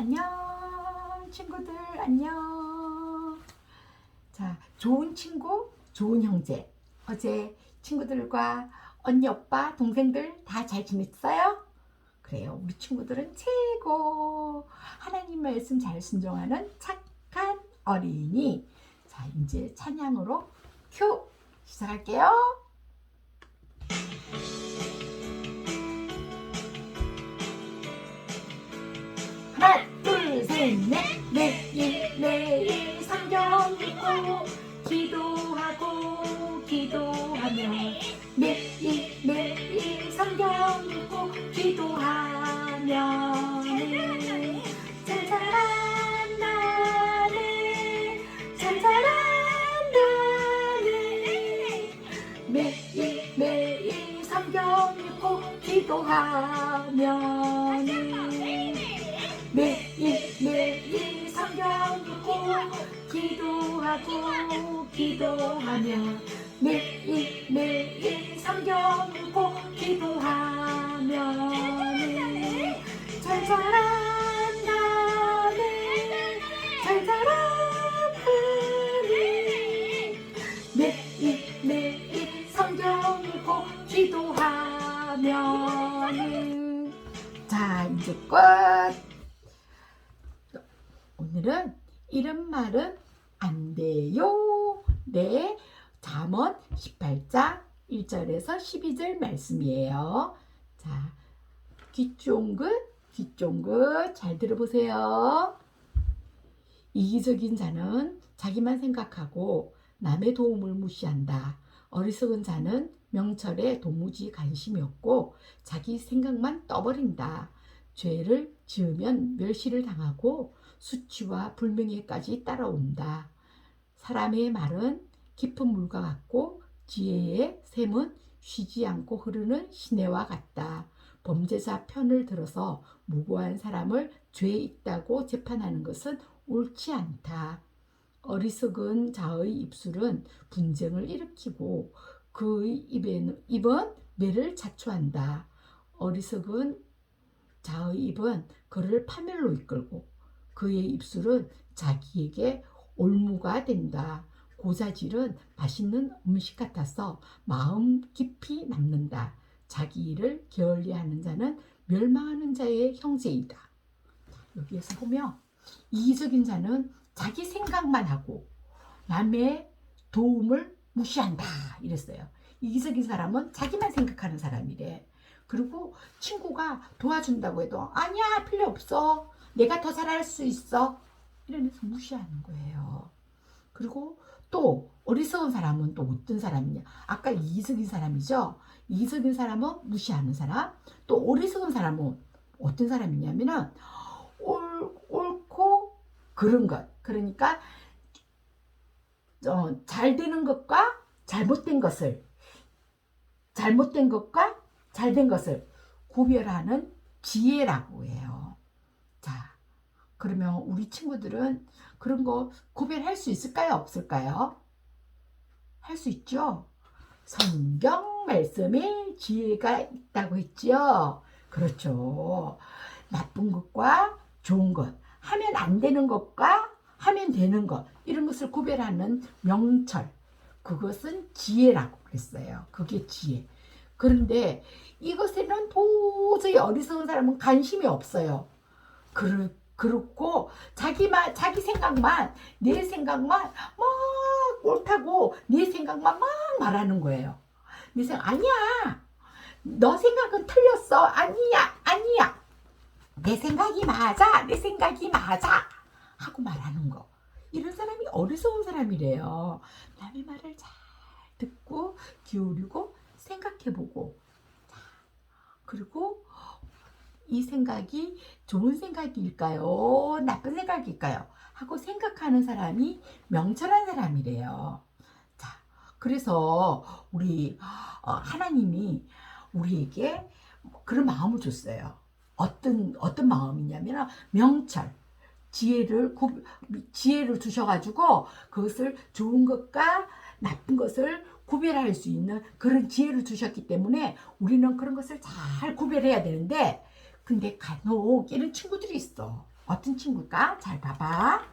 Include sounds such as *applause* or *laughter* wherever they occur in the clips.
안녕 친구들 안녕. 자 좋은 친구 좋은 형제. 어제 친구들과 언니 오빠 동생들 다 잘 지냈어요? 그래요. 우리 친구들은 최고. 하나님 말씀 잘 순종하는 착한 어린이. 자 이제 찬양으로 큐 시작할게요 매일 성경 읽고 기도하고 기도하며 매일 매일 성경 읽고 기도하며 잘 자란다네 잘 자란다네 매일 매일 성경 읽고 기도하며 매일 매일 성경 기도하고 기도하며 매일 매일 성경 기도하며 잘 자란 이런 말은 안 돼요. 네. 잠언 18장 1절에서 12절 말씀이에요. 자, 귀 쫑긋, 귀 쫑긋 잘 들어보세요. 이기적인 자는 자기만 생각하고 남의 도움을 무시한다. 어리석은 자는 명철에 도무지 관심이 없고 자기 생각만 떠버린다. 죄를 지으면 멸시를 당하고 수치와 불명예까지 따라온다. 사람의 말은 깊은 물과 같고 지혜의 샘은 쉬지 않고 흐르는 시내와 같다. 범죄자 편을 들어서 무고한 사람을 죄 있다고 재판하는 것은 옳지 않다. 어리석은 자의 입술은 분쟁을 일으키고 그의 입에는, 입은 매를 자초한다. 어리석은 자의 입은 그를 파멸로 이끌고 그의 입술은 자기에게 올무가 된다. 고자질은 맛있는 음식 같아서 마음 깊이 남는다. 자기 일을 게을리하는 자는 멸망하는 자의 형제이다. 여기에서 보면 이기적인 자는 자기 생각만 하고 남의 도움을 무시한다 이랬어요. 이기적인 사람은 자기만 생각하는 사람이래. 그리고 친구가 도와준다고 해도 아니야 필요 없어 내가 더 잘할 수 있어 이러면서 무시하는 거예요. 그리고 또 어리석은 사람은 또 어떤 사람이냐? 아까 이기적인 사람이죠. 이기적인 사람은 무시하는 사람. 또 어리석은 사람은 어떤 사람이냐면은 옳, 옳고 그른 것. 그러니까 어, 잘 되는 것과 잘못된 것을 잘못된 것과 잘된 것을 구별하는 지혜라고 해요. 자, 그러면 우리 친구들은 그런 거 구별할 수 있을까요? 없을까요? 할 수 있죠? 성경 말씀에 지혜가 있다고 했죠? 그렇죠. 나쁜 것과 좋은 것, 하면 안 되는 것과 하면 되는 것, 이런 것을 구별하는 명철. 그것은 지혜라고 그랬어요. 그게 지혜. 그런데 이것에는 도저히 어리석은 사람은 관심이 없어요. 그렇, 그렇고 자기만 자기 생각만 내 생각만 막 옳다고 내 생각만 막 말하는 거예요. 내 생각 아니야. 너 생각은 틀렸어. 아니야. 아니야. 내 생각이 맞아. 내 생각이 맞아. 하고 말하는 거. 이런 사람이 어리석은 사람이래요. 남의 말을 잘 듣고 기울이고 생각해보고 자, 그리고 이 생각이 좋은 생각일까요? 나쁜 생각일까요? 하고 생각하는 사람이 명철한 사람이래요. 자, 그래서 우리 어, 하나님이 우리에게 그런 마음을 줬어요. 어떤 어떤 마음이냐면 명철, 지혜를 구, 지혜를 주셔가지고 그것을 좋은 것과 나쁜 것을 구별할 수 있는 그런 지혜를 주셨기 때문에 우리는 그런 것을 잘 구별해야 되는데 근데 간혹 이런 친구들이 있어. 어떤 친구일까? 잘 봐봐.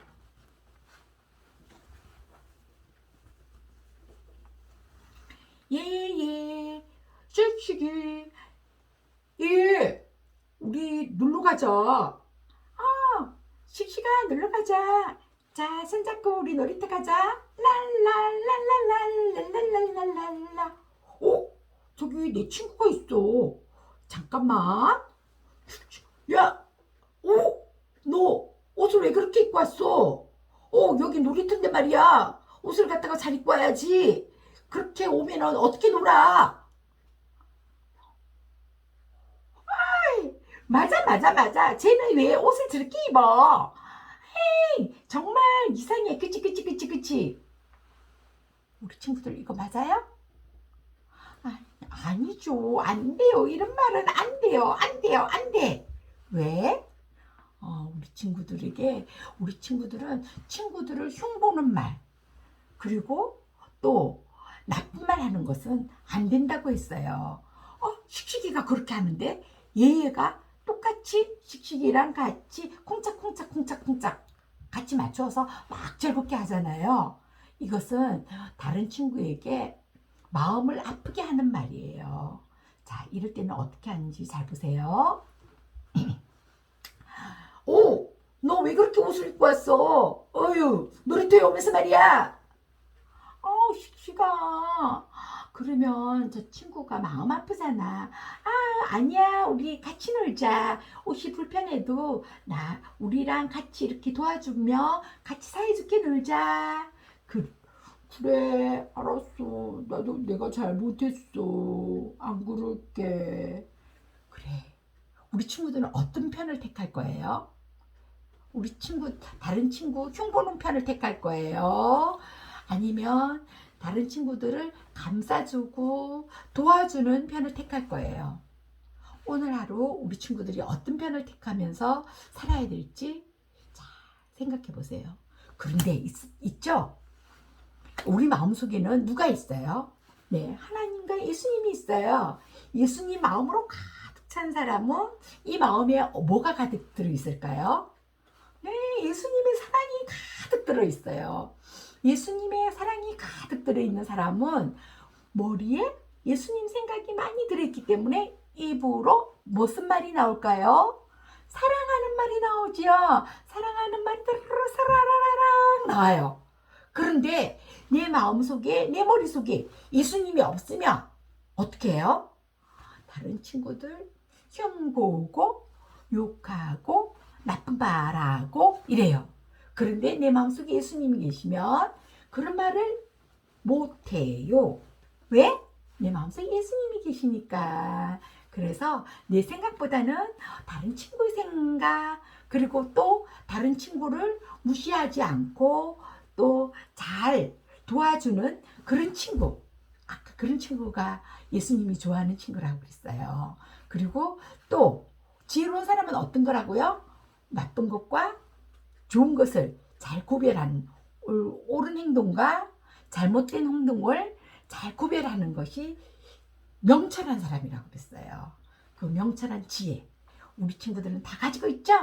예예 씩씩이 예 우리 놀러 가자 아 씩씩아 놀러 가자 자 손잡고 우리 놀이터 가자 랄랄랄랄랄랄랄랄랄라 어 저기 내 친구가 있어 잠깐만 야 어? 너 옷을 왜 그렇게 입고 왔어? 어 여기 놀이터인데 말이야 옷을 갖다가 잘 입고 와야지 그렇게 오면은 어떻게 놀아? 아이, 맞아, 맞아, 맞아. 쟤는 왜 옷을 저렇게 입어? 에이, 정말 이상해. 그치, 그치, 그치, 그치. 우리 친구들 이거 맞아요? 아, 아니죠. 안 돼요. 이런 말은 안 돼요. 안 돼요. 안 돼. 왜? 어, 우리 친구들에게, 우리 친구들은 친구들을 흉보는 말, 그리고 또 나쁜 말 하는 것은 안 된다고 했어요. 어, 씩씩이가 그렇게 하는데 얘가 똑같이 씩씩이랑 같이 콩짝콩짝 콩짝콩짝 같이 맞춰서 막 즐겁게 하잖아요. 이것은 다른 친구에게 마음을 아프게 하는 말이에요. 자, 이럴 때는 어떻게 하는지 잘 보세요. *clears throat* 오, 너 왜 그렇게 옷을 입고 왔어? 어휴, 놀이터에 오면서 말이야. 어, 씩씩아. 그러면 저 친구가 마음 아프잖아. 아, 아니야. 우리 같이 놀자. 옷이 불편해도 나 우리랑 같이 이렇게 도와주며 같이 사이좋게 놀자. 그, 그래, 알았어. 나도 내가 잘못했어. 안 그럴게. 그래. 우리 친구들은 어떤 편을 택할 거예요? 우리 친구, 다른 친구 흉보는 편을 택할 거예요. 아니면 다른 친구들을 감싸주고 도와주는 편을 택할 거예요. 오늘 하루 우리 친구들이 어떤 편을 택하면서 살아야 될지 자, 생각해 보세요. 그런데 있, 죠 우리 마음속에는 누가 있어요? 네, 하나님과 예수님이 있어요. 예수님 마음으로 가득 찬 사람은 이 마음에 뭐가 가득 들어 있을까요? 네, 예수님의 사랑이 가득 들어 있어요. 예수님의 사랑이 가득 들어있는 사람은 머리에 예수님 생각이 많이 들어있기 때문에 입으로 무슨 말이 나올까요? 사랑하는 말이 나오지요. 사랑하는 말이 사라라라랑 나와요. 그런데 내 마음속에 내 머릿속에 예수님이 없으면 어떻게 해요? 다른 친구들 흉보고 욕하고 나쁜 말하고 이래요. 그런데 내 마음속에 예수님이 계시면 그런 말을 못해요. 왜? 내 마음속에 예수님이 계시니까. 그래서 내 생각보다는 다른 친구의 생각, 그리고 또 다른 친구를 무시하지 않고 또 잘 도와주는 그런 친구. 아까 그런 친구가 예수님이 좋아하는 친구라고 그랬어요. 그리고 또 지혜로운 사람은 어떤 거라고요? 나쁜 것과 좋은 것을 잘 구별하는 옳은 행동과 잘못된 행동을 잘 구별하는 것이 명철한 사람이라고 그랬어요. 그 명철한 지혜. 우리 친구들은 다 가지고 있죠?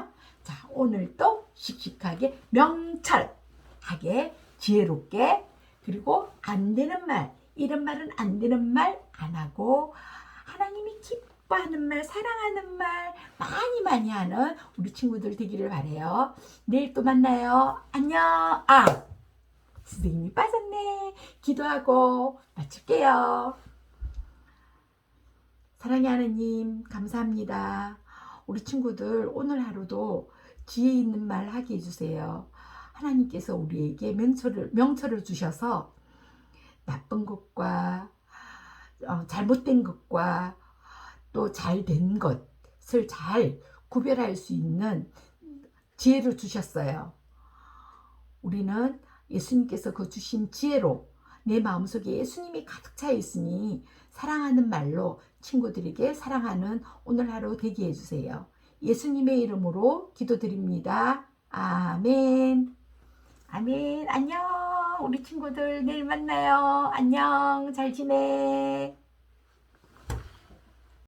자, 오늘도 씩씩하게 명철하게 지혜롭게 그리고 안 되는 말, 이런 말은 안 되는 말 안 하고 하나님이 기뻐하는 말, 사랑하는 말 많이 많이 하는 우리 친구들 되기를 바래요. 내일 또 만나요. 안녕. 아, 선생님이 빠졌네. 기도하고 마칠게요. 사랑의 하느님, 감사합니다. 우리 친구들 오늘 하루도 지혜 있는 말 하게 해주세요. 하나님께서 우리에게 명철을, 명철을 주셔서 나쁜 것과 어, 잘못된 것과 또 잘 된 것을 잘 구별할 수 있는 지혜를 주셨어요. 우리는 예수님께서 그 주신 지혜로 내 마음속에 예수님이 가득 차 있으니 사랑하는 말로 친구들에게 사랑하는 오늘 하루 되게 해주세요. 예수님의 이름으로 기도드립니다. 아멘. 아멘. 안녕. 우리 친구들 내일 만나요. 안녕. 잘 지내.